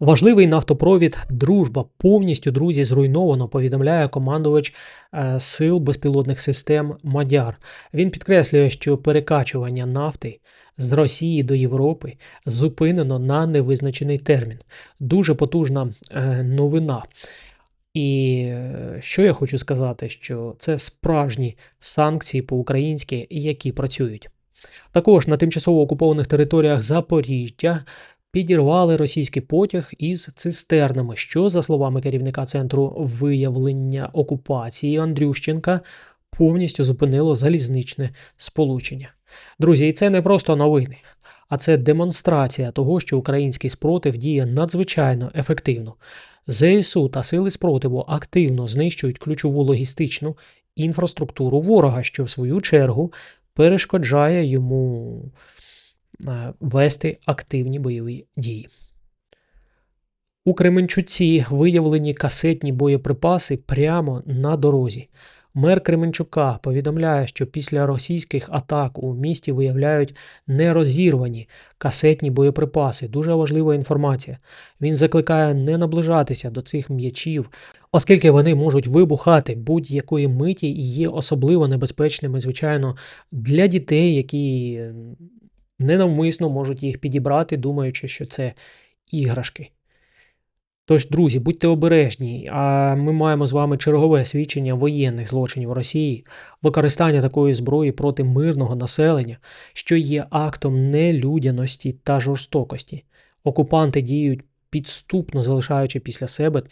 Важливий нафтопровід Дружба повністю друзі зруйновано, повідомляє командувач е, сил безпілотних систем Мадяр. Він підкреслює, що перекачування нафти з Росії до Європи зупинено на невизначений термін. Дуже потужна е, новина. І е, що я хочу сказати, що це справжні санкції по-українськи, які працюють. Також на тимчасово окупованих територіях Запоріжжя підірвали російський потяг із цистернами, що, за словами керівника центру виявлення окупації Андрющенка, повністю зупинило залізничне сполучення. Друзі, і це не просто новини, а це демонстрація того, що український спротив діє надзвичайно ефективно. ЗСУ та сили спротиву активно знищують ключову логістичну інфраструктуру ворога, що в свою чергу перешкоджає йому е, вести активні бойові дії. У Кременчуці виявлені касетні боєприпаси прямо на дорозі. Мер Кременчука повідомляє, що після російських атак у місті виявляють нерозірвані касетні боєприпаси. Дуже важлива інформація. Він закликає не наближатися до цих м'ячів, оскільки вони можуть вибухати будь-якої миті і є особливо небезпечними, звичайно, для дітей, які ненавмисно можуть їх підібрати, думаючи, що це іграшки. Тож, друзі, будьте обережні, а ми маємо з вами чергове свідчення воєнних злочинів Росії, використання такої зброї проти мирного населення, що є актом нелюдяності та жорстокості. Окупанти діють підступно залишаючи після себе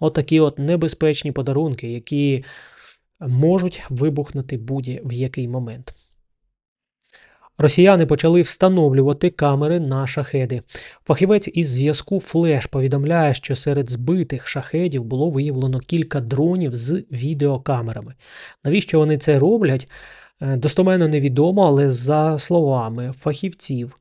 отакі от небезпечні подарунки, які можуть вибухнути будь-який момент. Росіяни почали встановлювати камери на шахеди. Фахівець із зв'язку Флеш повідомляє, що серед збитих шахедів було виявлено кілька дронів з відеокамерами. Навіщо вони це роблять? Е, достоменно невідомо, але за словами фахівців,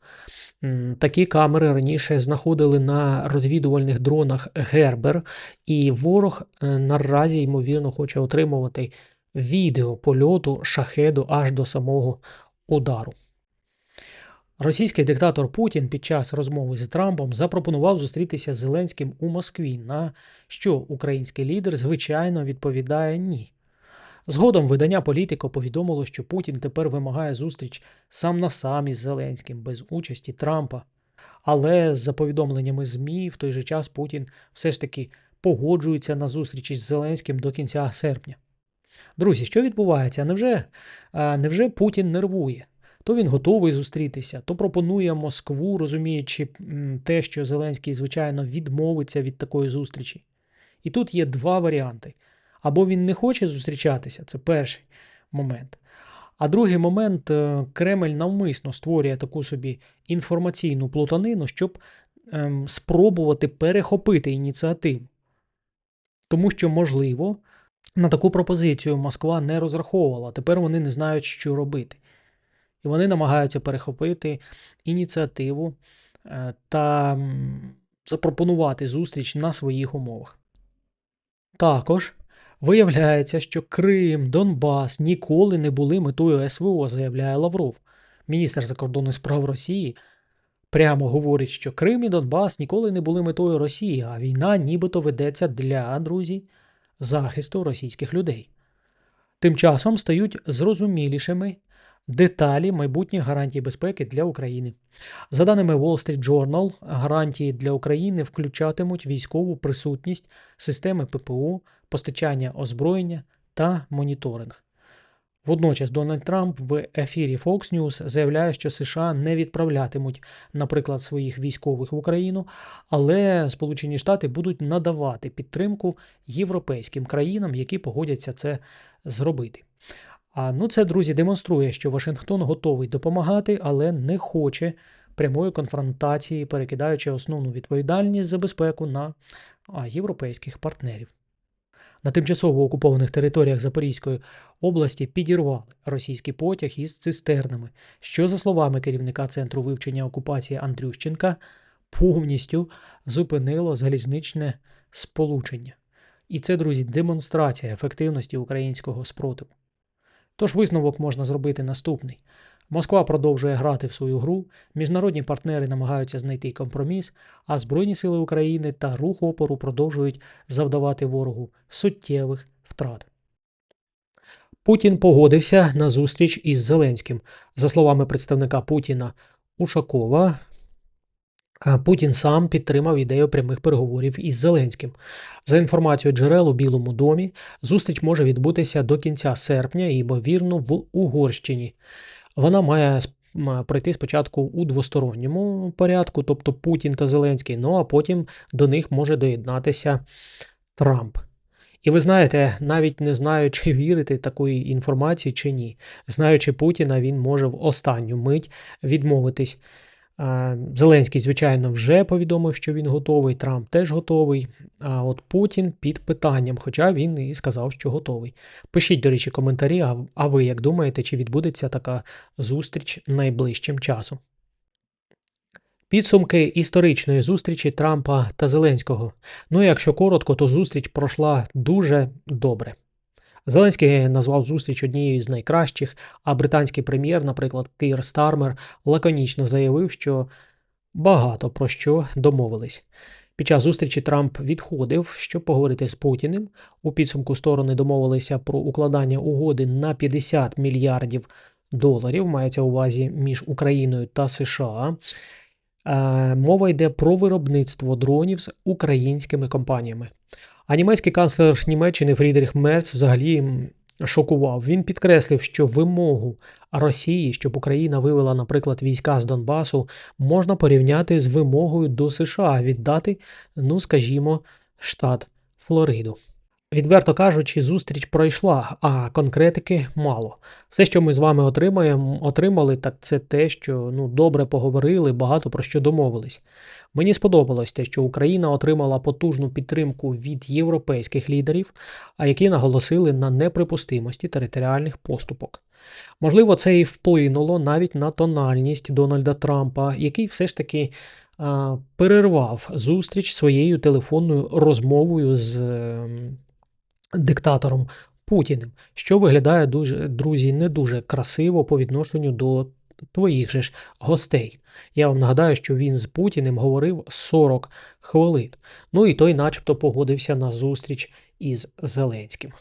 такі камери раніше знаходили на розвідувальних дронах Гербер, і ворог е, наразі, ймовірно, хоче отримувати відео польоту шахеду аж до самого удару. Російський диктатор Путін під час розмови з Трампом запропонував зустрітися з Зеленським у Москві, на що український лідер, звичайно, відповідає ні. Згодом видання Політико повідомило, що Путін тепер вимагає зустріч сам на сам із Зеленським без участі Трампа. Але за повідомленнями ЗМІ, в той же час Путін все ж таки погоджується на зустріч із Зеленським до кінця серпня. Друзі, що відбувається? Невже, невже Путін нервує? То він готовий зустрітися, то пропонує Москву, розуміючи те, що Зеленський, звичайно, відмовиться від такої зустрічі. І тут є два варіанти. Або він не хоче зустрічатися, це перший момент. А другий момент е, Кремль навмисно створює таку собі інформаційну плутанину, щоб ем, спробувати перехопити ініціативу. Тому що, можливо, на таку пропозицію Москва не розраховувала. Тепер вони не знають, що робити. І вони намагаються перехопити ініціативу е, та запропонувати зустріч на своїх умовах. Також виявляється, що Крим, Донбас ніколи не були метою СВО, заявляє Лавров. Міністр закордонних справ Росії прямо говорить, що Крим і Донбас ніколи не були метою Росії, а війна нібито ведеться для друзі захисту російських людей. Тим часом стають зрозумілішими деталі майбутніх гарантій безпеки для України. За даними Wall Street Journal, гарантії для України включатимуть військову присутність системи ППО, постачання озброєння та моніторинг. Водночас Дональд Трамп в ефірі Fox News заявляє, що США не відправлятимуть, наприклад, своїх військових в Україну, але Сполучені Штати будуть надавати підтримку європейським країнам, які погодяться це зробити. А ну це, друзі, демонструє, що Вашингтон готовий допомагати, але не хоче прямої конфронтації, перекидаючи основну відповідальність за безпеку на європейських партнерів. На тимчасово окупованих територіях Запорізької області підірвали російський потяг із цистернами, що, за словами керівника Центру вивчення окупації Андрющенка, повністю зупинило залізничне сполучення. І це, друзі, демонстрація ефективності українського спротиву. Тож висновок можна зробити наступний: Москва продовжує грати в свою гру, міжнародні партнери намагаються знайти компроміс, а Збройні сили України та рух опору продовжують завдавати ворогу суттєвих втрат. Путін погодився на зустріч із Зеленським. За словами представника Путіна Ушакова, Путін сам підтримав ідею прямих переговорів із Зеленським. За інформацією джерел у Білому домі, зустріч може відбутися до кінця серпня ймовірно, в Угорщині. Вона має пройти спочатку у двосторонньому порядку, тобто Путін та Зеленський, ну а потім до них може доєднатися Трамп. І ви знаєте, навіть не знаю, чи вірити такої інформації чи ні. Знаючи Путіна, він може в останню мить відмовитись. Зеленський, звичайно, вже повідомив, що він готовий, Трамп теж готовий. А от Путін під питанням, хоча він і сказав, що готовий. Пишіть, до речі, коментарі, а ви як думаєте, чи відбудеться така зустріч найближчим часом? Підсумки історичної зустрічі Трампа та Зеленського. Ну, якщо коротко, то зустріч пройшла дуже добре. Зеленський назвав зустріч однією з найкращих, а британський прем'єр, наприклад, Кір Стармер, лаконічно заявив, що багато про що домовились. Під час зустрічі Трамп відходив, щоб поговорити з Путіним. У підсумку сторони домовилися про укладання угоди на 50 мільярдів доларів. Мається увазі між Україною та США. Е, Мова йде про виробництво дронів з українськими компаніями. А німецький канцлер Німеччини Фрідріх Мерц взагалі шокував. Він підкреслив, що вимогу Росії, щоб Україна вивела, наприклад, війська з Донбасу, можна порівняти з вимогою до США віддати, ну скажімо, штат Флориду. Відверто кажучи, зустріч пройшла, а конкретики мало. Все, що ми з вами отримаємо, отримали, так це те, що ну добре поговорили, багато про що домовились. Мені сподобалось те, що Україна отримала потужну підтримку від європейських лідерів, а які наголосили на неприпустимості територіальних поступок. Можливо, це і вплинуло навіть на тональність Дональда Трампа, який все ж таки перервав зустріч своєю телефонною розмовою з ем, диктатором Путіним, що виглядає дуже, друзі, не дуже красиво по відношенню до твоїх же ж гостей. Я вам нагадаю, що він з Путіним говорив 40 хвилин. Ну і той, начебто, погодився на зустріч із Зеленським.